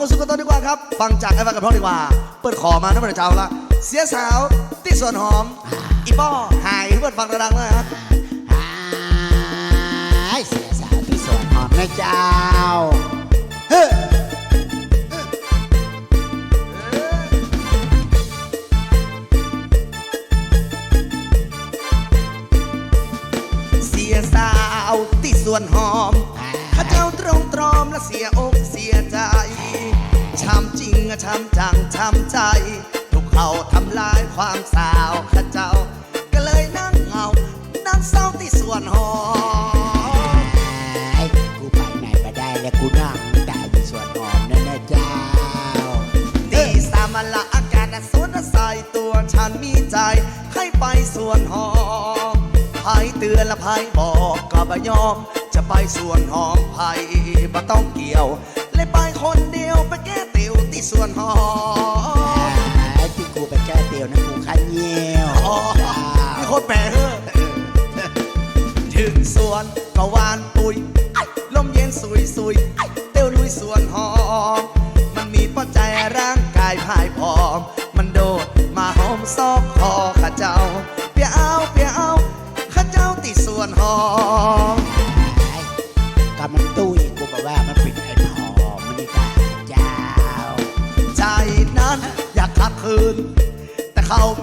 กันสุดกันต่อดีกว่าครับ ฟังจากไอ้ฟังกับพร้องดีกว่า เปิดขอมาน้ำมันเจ้าละ เสียสาวที่ส่วนหอม อีป้อหายเพื่อนฟังดังๆเลยฮะไอ้เสียสาวที่สวนหอมนะเจ้า เฮ้เสียสาวที่ส่วนหอมข้าเจ้าตรงตรอมและเสียอกเสีย ช้ำจังช้ำใจ ถูกเขาทำลายความสาวข้าเจ้า ก็เลยนั่งเหงา นั่งเศร้าที่ส่วนหอไอ้กูไปไหนมาได้แล้วกูนั่งแต่ที่สวนหอมนั่นนะเจ้าตีสามละอากาศสวนใส่ตัวฉันมีใจ ให้ไปส่วนหอมไผเตือนและไผบอกก็บ่ยอม จะไปส่วนหอมไผบ่ต้องเกี่ยวเลยไปคนเดียว ส่วนหอมไอ้ที่กูไปแก้เตียวนะกูขันเยี่ยวอ๋อเจ้ามีคนแปลเฮ้อถึงสวนก็หวานปุยลมเย็นสุยสุยเต้วลุยสวนหอม มันมีปัจจัยร่างกายพายพร้อม มันโดดมาหอมซอก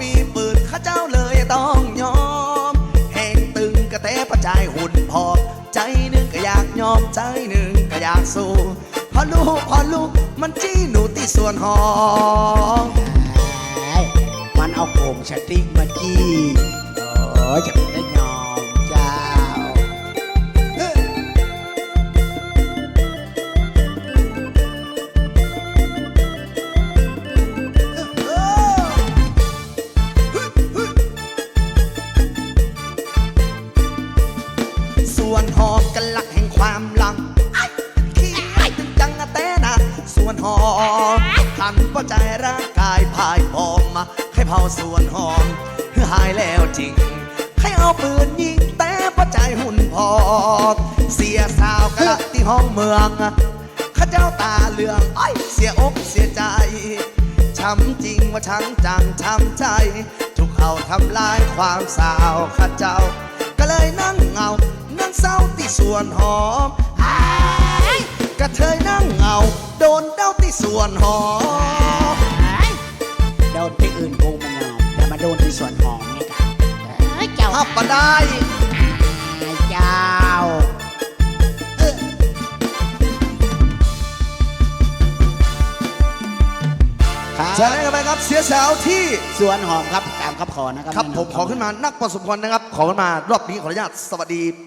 มีปืนข้าเจ้าเลยต้องยอมแหงตึงกระเตะประจายหุ่นพอกใจหนึ่งก็อยากยอมใจหนึ่งก็อยากสู้พอลูกพอลูกมันจี้หนูตีส่วนหอมไอ้มันเอาโคมสติ๊กมาจี้โอ้ยจะไม่ได้ยอ กันหลักแห่งความหลังไอ้ขี้ไอ้ตึงจังอะเต้นะส่วนหอมทันปัจจัยร่างกายพายพอมมาให้เผาส่วนหอมหายแล้วจริง ให้เอาปืนยิงแต่ปัจจัยหุ่นพอมเสียสาวกะละที่ห้องเมืองข้าเจ้าตาเหลืองไอ้ยเสียอกเสียใจช้ำจริงว่าช้ำจังช้ำใจ ถูกเขาทำลายความสาวข้าเจ้า ก็เลยนั่งเหงานั่งเศร้าที่ส วนหอมอ้ายกระเทยนั่งเหงา โดนเด้าที่สวนหอมโดนที่อื่นกูมันยอมแต่มาโดนที่สวนหอมนี่กันเอ้ยเจ้าถ้าปะได้เจ้าครับจะได้กันไปครับเสียสาวที่สวนหอมครับตามคำขอนะครับครับแน่นนผมขอขึ้นมานักประสบผลนะครับ ขอขึ้นมารอบนี้ขออนุญาตสวัสดี